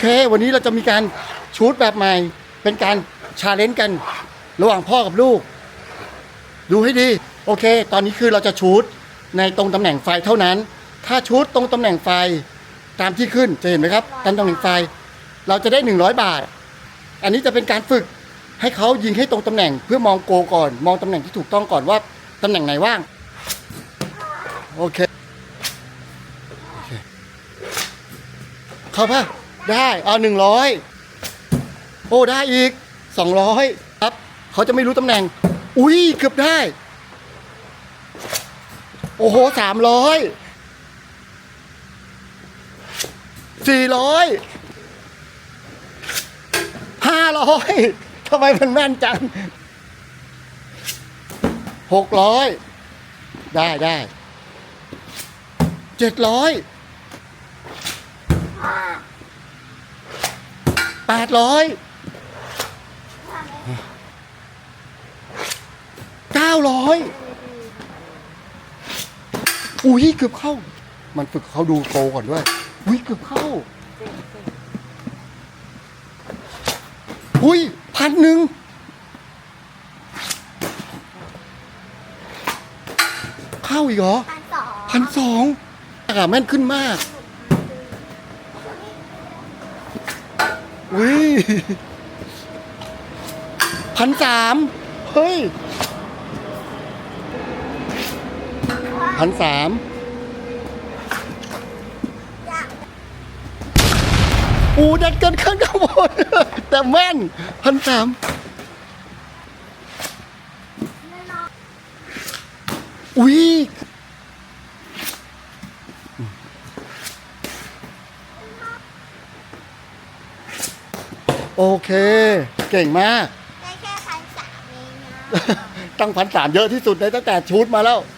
เค วันนี้เราจะมีการชูดแบบใหม่ เป็นการชาเลนจ์กัน ระหว่างพ่อกับลูก ดูให้ดี โอเค ตอนนี้คือเราจะชูดในตรงตำแหน่งไฟเท่านั้น ถ้าชูดตรงตำแหน่งไฟตามที่ขึ้นจะเห็นไหมครับตามตำแหน่งไฟ เราจะได้ 100 บาท อันนี้จะเป็นการฝึกให้เขายิงให้ตรงตำแหน่ง เพื่อมองโกก่อน มองตำแหน่งที่ถูกต้องก่อนว่าตำแหน่งไหนว่าง โอเคโอเคเข้าป่ะ ได้เอาหนึ่งร้อยโอ้ได้อีกสองร้อยครับ เขาจะไม่รู้ตำแหน่ง อุ้ยเกือบได้ โอ้โหสามร้อยสี่ร้อยห้าร้อยทำไมมันแม่นจังหกร้อยได้ได้เจ็ดร้อย แปดร้อยเก้าร้อยอุ้ยเกือบเข้า มันฝึกเขาดูโกก่อนด้วย อุ้ยเกือบเข้า อุ้ยพันหนึ่งเข้าอีกเหรอพันสองพันสองอากาศแม่นขึ้นมาก อุ้ยพันสามเฮ้ยพันสามอูดัดเกินข้างข้างบนแต่แม่นพันสามอุ้ย โอเค เก่งมาก ได้แค่พันสามเองนะ ตั้งพันสามเยอะที่สุดในตั้งแต่ชูดมาแล้วใ